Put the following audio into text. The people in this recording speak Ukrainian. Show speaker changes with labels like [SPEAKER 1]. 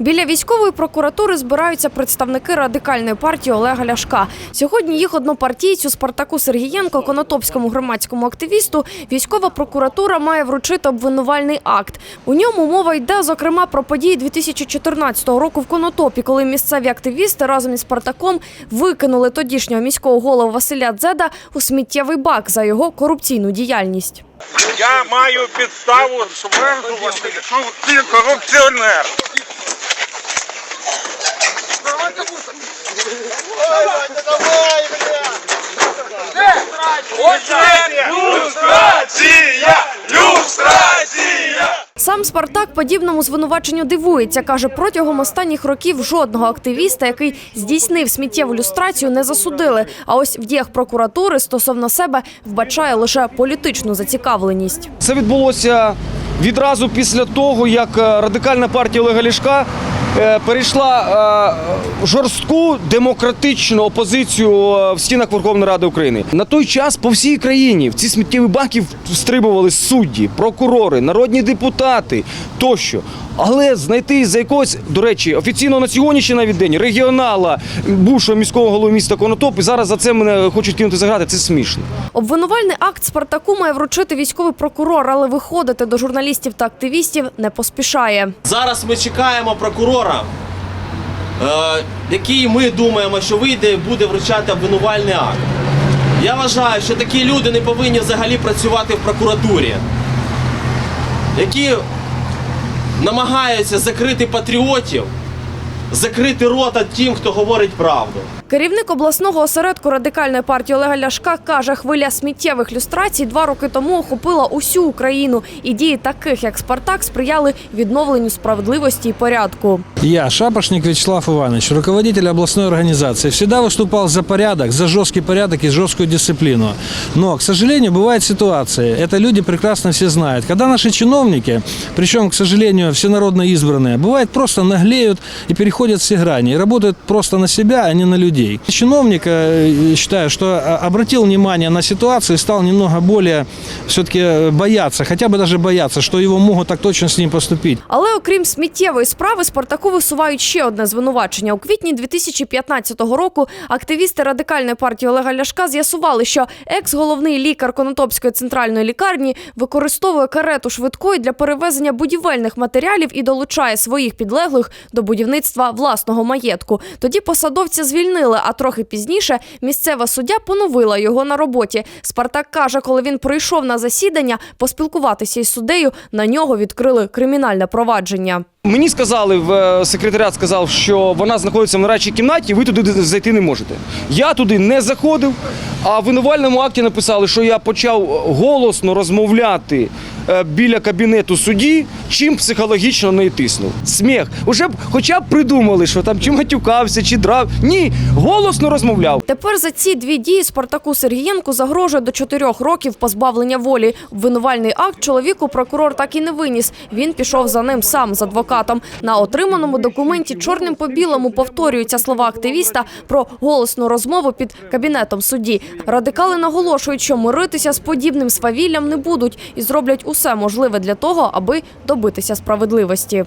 [SPEAKER 1] Біля військової прокуратури збираються представники радикальної партії Олега Ляшка. Сьогодні їх однопартійцю Спартаку Сергієнко, конотопському громадському активісту, військова прокуратура має вручити обвинувальний акт. У ньому мова йде зокрема про події 2014 року в Конотопі, коли місцеві активісти разом із Спартаком викинули тодішнього міського голову Василя Дзеда у сміттєвий бак за його корупційну діяльність.
[SPEAKER 2] Я маю підставу що ти корупціонер.
[SPEAKER 1] Сам Спартак подібному звинуваченню дивується. каже, протягом останніх років жодного активіста, який здійснив сміттєву люстрацію, не засудили. А ось в діях прокуратури стосовно себе вбачає лише політичну зацікавленість.
[SPEAKER 3] Це відбулося відразу після того, як е, радикальна партія Олега Ляшка е, перейшла е, жорстку демократичну опозицію в стінах Верховної Ради України. На той час по всій країні в ці сміттєві баки встрибували судді, прокурори, народні депутати тощо. Але знайти за якогось, до речі, офіційно на сьогоднішній навіть день регіонала бувшого міського голови міста Конотоп, і зараз за це мене хочуть кинути заграти. Це смішно.
[SPEAKER 1] Обвинувальний акт Спартаку має вручити військовий прокурор, але виходити до журналістів та активістів не поспішає.
[SPEAKER 4] Зараз ми чекаємо прокурора, е, який ми думаємо, що вийде і буде вручати обвинувальний акт. Я вважаю, що такі люди не повинні взагалі працювати в прокуратурі, які намагаються закрити патріотів, закрити рота тим, хто говорить правду.
[SPEAKER 1] Керівник обласного осередку радикальної партії Олега Ляшка каже, хвиля сміттєвих люстрацій два роки тому охопила усю Україну, і дії таких як Спартак сприяли відновленню справедливості і порядку.
[SPEAKER 5] Я, Шапошник Вячеслав Иванович, руководитель областной организации, всегда выступал за порядок, за жесткий порядок и жесткую дисциплину. Но, к сожалению, бывают ситуации, это люди прекрасно все знают, когда наши чиновники, причем, к сожалению, всенародно избранные, бывает просто наглеют и переходят все грани, и работают просто на себя, а не на людей. Чиновник, э, считаю, что э, обратил внимание на ситуацию и стал немного более все-таки бояться, хотя бы даже бояться, что его могут так точно с ним поступить.
[SPEAKER 1] Але окрім сміттєвої справи, Спартаку висувають ще одне звинувачення. У квітні 2015 року активісти радикальної партії Олега Ляшка з'ясували, що екс-головний лікар Конотопської центральної лікарні використовує карету швидкої для перевезення будівельних матеріалів і долучає своїх підлеглих до будівництва власного маєтку. Тоді посадовця звільнили, а трохи пізніше місцева суддя поновила його на роботі. Спартак каже, коли він прийшов на засідання поспілкуватися із суддею, на нього відкрили кримінальне провадження.
[SPEAKER 3] Мені сказали, в е, секретаріат сказав, що вона знаходиться в нарадчій кімнаті, ви туди зайти не можете. Я туди не заходив, а в винувальному акті написали, що я почав голосно розмовляти е, біля кабінету судді, чим психологічно не тиснув. Сміх. Уже б хоча б придумали, що там чи матюкався, чи драв. Ні, голосно розмовляв.
[SPEAKER 1] Тепер за ці дві дії Спартаку Сергієнку загрожує до чотирьох років позбавлення волі. Обвинувальний акт чоловіку прокурор так і не виніс. Він пішов за ним сам з адвокатом. На отриманому документі чорним по білому повторюються слова активіста про голосну розмову під кабінетом судді. Радикали наголошують, що миритися з подібним свавіллям не будуть і зроблять усе можливе для того, аби добитися справедливості.